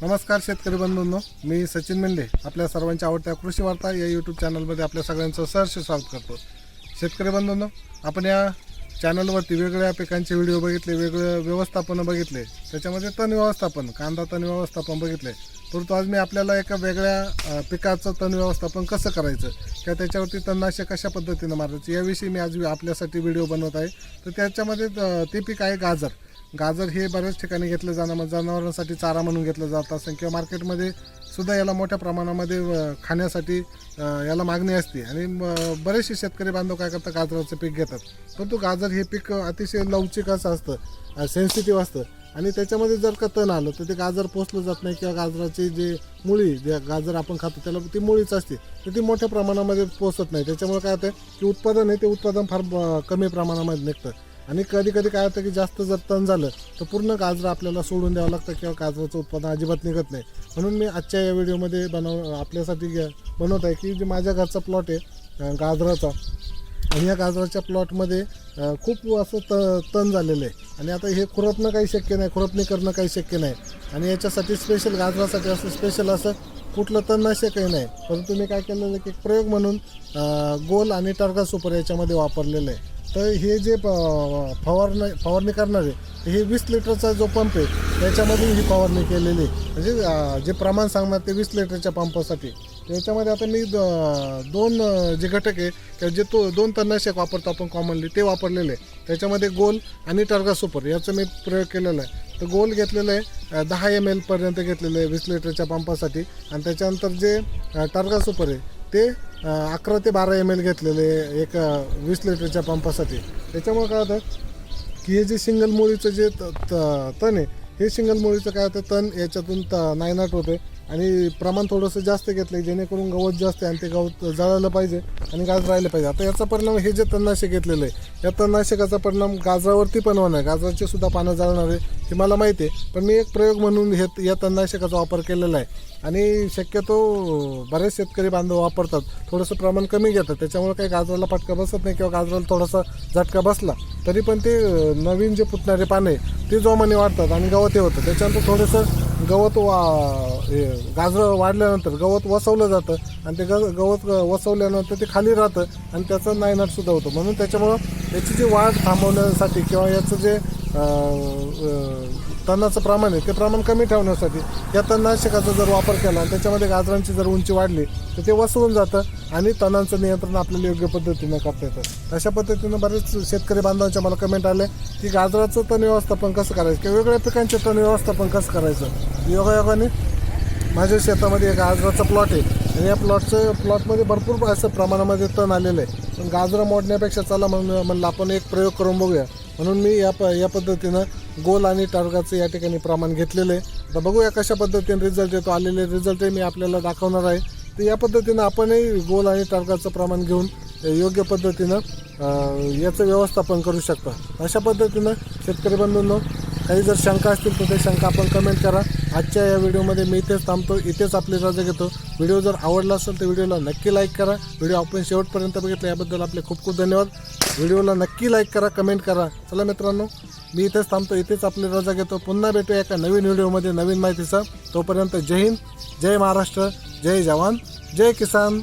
नमस्कार शेतकरी बंधूंनो मी सचिन मेंढे आपल्या सर्वांच्या आवडत्या कृषी वार्ता या यूट्यूब चॅनलमध्ये आपल्या सगळ्यांचं सहर्ष स्वागत करतो. शेतकरी बंधूंनो आपण या चॅनलवरती वेगवेगळ्या पिकांचे व्हिडिओ बघितले वेगवेगळे व्यवस्थापन बघितले त्याच्यामध्ये तण व्यवस्थापन कांदा तण व्यवस्थापन बघितले. परंतु आज मी आपल्याला एका वेगळ्या पिकाचं तण व्यवस्थापन कसं करायचं किंवा त्याच्यावरती तणनाशक कशा पद्धतीनं मारायचं याविषयी मी आज आपल्यासाठी व्हिडिओ बनवत आहे. तर त्याच्यामध्ये ते पीक आहे गाजर. गाजर हे बऱ्याच ठिकाणी घेतलं जाणं जनावरांसाठी चारा म्हणून घेतलं जात असेल किंवा मार्केटमध्ये सुद्धा याला मोठ्या प्रमाणामध्ये खाण्यासाठी याला मागणी असते. आणि म, बरेचसे शेतकरी बांधव काय करतात गाजराचं पीक घेतात. परंतु गाजर हे पीक अतिशय लवचिक असं असतं सेन्सिटिव्ह असतं. आणि त्याच्यामध्ये जर का तण आलं तर ते गाजर पोचलं जात नाही किंवा गाजराची जे मुळी जे गाजर आपण खातो त्याला ती मुळीच असते. तर ती मोठ्या प्रमाणामध्ये पोचत नाही. त्याच्यामुळे काय होतं की उत्पादन आहे ते उत्पादन फार कमी प्रमाणामध्ये निघतं. आणि कधी कधी काय होतं की जास्त जर तण झालं तर पूर्ण गाजरं आपल्याला सोडून द्यावं लागतं किंवा गाजराचं उत्पादन अजिबात निघत नाही. म्हणून मी आजच्या या व्हिडिओमध्ये बनव आपल्यासाठी घे- बनवत आहे की जे माझ्या घरचा प्लॉट आहे गाजराचा. आणि या गाजराच्या प्लॉटमध्ये खूप असं त तण झालेलं आहे. आणि आता हे खुरपणं काही शक्य नाही खुरपणी करणं काही शक्य नाही. आणि याच्यासाठी स्पेशल गाजरासाठी असं स्पेशल असं कुठलं तणनाशकही नाही. परंतु मी काय केलेलं आहे की प्रयोग म्हणून गोल आणि टार्गा सुपर याच्यामध्ये वापरलेलं आहे. तर हे जे प- फवारणी फवारणी करणारे हे वीस लिटरचा जो पंप आहे त्याच्यामधून ही फवारणी केलेली आहे. म्हणजे जे प्रमाण सांगणार ते वीस लिटरच्या पंपासाठी. त्याच्यामध्ये आता मी द- दोन जे घटक आहे किंवा जे तो दोन तणनाशक वापरतो आपण कॉमनली ते वापरलेले आहे. त्याच्यामध्ये गोल आणि टर्गा सुपर याचा मी प्रयोग केलेला आहे. तर गोल घेतलेलं आहे दहा एम एलपर्यंत घेतलेलं आहे वीस लिटरच्या पंपासाठी. आणि त्याच्यानंतर जे अं, टर्गा सुपर आहे ते अकरा ते बारा एम एल घेतलेले एक वीस लिटरच्या पंपासाठी. त्याच्यामुळे काय होतं की हे जे सिंगल मुळीचं जे त- त- तण आहे हे सिंगल मुळीचं काय होतं तण याच्यातून त नायनाट होते आणि प्रमाण थोडंसं जास्त घेतलं जेणेकरून गवत जास्त आहे आणि ते गवत जळायला पाहिजे आणि गाज राहिलं पाहिजे. आता याचा परिणाम हे जे तणनाशक घेतलेलं आहे या तणनाशकाचा परिणाम गाजरावरती पण होणार आहे गाजराची सुद्धा पानं जाळणार आहे हे मला माहिती आहे. पण मी एक प्रयोग म्हणून हे या तणनाशकाचा वापर केलेला आहे. आणि शक्यतो बरेच शेतकरी बांधव वापरतात थोडंसं प्रमाण कमी घेतात. त्याच्यामुळे काही गाजराला फटका बसत नाही किंवा गाजराला थोडासा झटका बसला तरी पण ते नवीन जे फुटणारे पाने ते जोमाने वाढतात आणि गवत हे होतं. त्याच्यानंतर थोडंसं गवत वा हे, गाजरं वाढल्यानंतर गवत वसवलं जातं आणि ते ग गवत वसवल्यानंतर ते खाली राहतं आणि त्याचं नायनाटसुद्धा होतं. म्हणून त्याच्यामुळं याची जी वाढ थांबवण्यासाठी किंवा याचं जे तणाचं प्रमाण आहे ते प्रमाण कमी ठेवण्यासाठी या तणनाशकाचा जर वापर केला आणि त्याच्यामध्ये गाजरांची जर उंची वाढली तर ते वसवून जातं आणि तणांचं नियंत्रण आपल्याला योग्य पद्धतीनं करता येतं. अशा पद्धतीनं बरेच शेतकरी बांधवांच्या मला कमेंट आले की गाजराचं तण व्यवस्थापन कसं करायचं? किंवा वेगवेगळ्या पिकांचे तण व्यवस्थापन कसं करायचं? योगायोगाने माझ्या शेतामध्ये एक गाजराचा प्लॉट आहे आणि या प्लॉटचं प्लॉटमध्ये भरपूर असं प्रमाणामध्ये तण आलेलं आहे. पण गाजरं मोडण्यापेक्षा चला म्हणून म्हणलं आपण एक प्रयोग करून बघूया. म्हणून मी या प या पद्धतीनं गोल आणि टार्गाचं या ठिकाणी प्रमाण घेतलेलं आहे. तर बघूया कशा पद्धतीने रिझल्ट येतो. आलेले रिझल्टही मी आपल्याला दाखवणार आहे. तर या पद्धतीनं आपणही गोल आणि टार्गाचं प्रमाण घेऊन योग्य पद्धतीनं याचं व्यवस्थापन करू शकता. अशा पद्धतीनं शेतकरी बंधूंनो काही जर शंका असतील तर ते शंका आपण कमेंट करा. आजच्या या व्हिडिओमध्ये मी इथेच थांबतो. इथेच आपली रजा घेतो. व्हिडिओ जर आवडला असेल तर व्हिडिओला नक्की लाईक करा. व्हिडिओ आपण शेवटपर्यंत बघितला याबद्दल आपले खूप खूप धन्यवाद. व्हिडिओला नक्की लाईक करा कमेंट करा. चला मित्रांनो मी इथेच थांबतो इथेच आपली रजा घेतो. पुन्हा भेटूया एका नवीन व्हिडिओमध्ये नवीन माहितीचा. तोपर्यंत जय हिंद जय महाराष्ट्र जय जवान जय किसान.